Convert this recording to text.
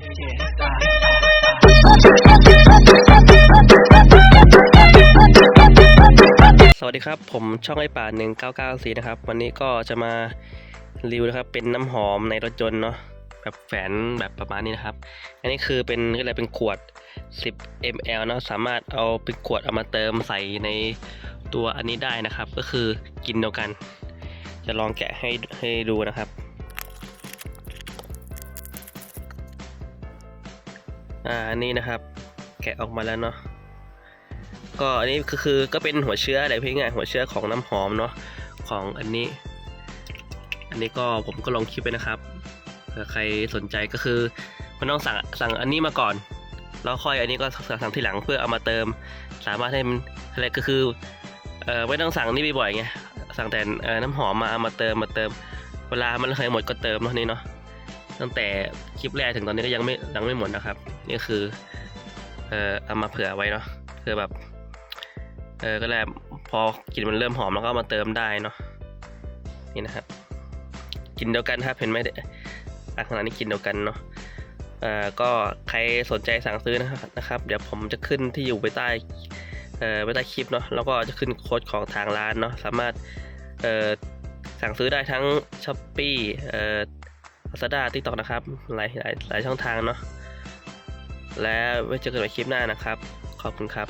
สวัสดีครับ ผมช่องไอป่า1994 นะครับ วันนี้ก็จะมารีวิวนะครับ เป็นน้ำหอมในรถยนต์เนาะแบบแฝนแบบประมาณนี้นะครับ อันนี้คือเป็นอะไรเป็นขวด 10 ml เนาะสามารถเอาเป็นขวดเอามาเติมใส่ในตัวอันนี้ได้นะครับ ก็คือกินเดียวกัน จะลองแกะให้ให้ดูนะครับ อ่าอันนี้นะครับ แกะออกมาแล้วเนาะก็อันนี้ก็คือก็เป็นหัวเชื้ออะไรเพียงง่ายหัวเชื้อของน้ำหอมเนาะของอันนี้ อันนี้ก็ผมก็ลงคลิปไปนะครับเผื่อใครสนใจก็คือมันต้องสั่งสั่งอันนี้มาก่อนแล้วค่อยอันนี้ก็สั่งทีหลังเพื่อเอามาเติม สามารถให้มันอะไรก็คือเออไม่ต้องสั่งนี่บ่อยๆไงสั่งแต่เอ่อน้ำหอมมาเอามาเติมมาเติม เวลามันเคยหมดก็เติมเนาะนี่เนาะ ตั้งแต่คลิปแรกถึงตอนนี้ก็ยังไม่ยังไม่หมดนะครับ นี่คือเออเอามาเผื่อไว้เนาะเพื่อแบบเออก็แล้วพอกลิ่นมันเริ่มหอมแล้วก็ามาเติมได้เนาะนี่นะครับกลินเดียวกันครับเห็นไหมเนี่ยอะขนาดนี้กลินเดียวกันเนาะเอ่อก็ใครสนใจสั่งซื้อนะครับนะครับ เดี๋ยวผมจะขึ้นที่อยู่ไปใต้เอ่อไปใต้คลิปเนาะแล้วก็จะขึ้นโค้ดของทางร้านเนาะสามารถเอ่อสั่งซื้อได้ทั้ง s h อ p e e เอ่อ ลาซาด้าทิกตอกนะครับหลายหลายหลายช่องทางเนาะและไว้เจอกันใหม่คลิปหน้านะครับ ขอบคุณครับ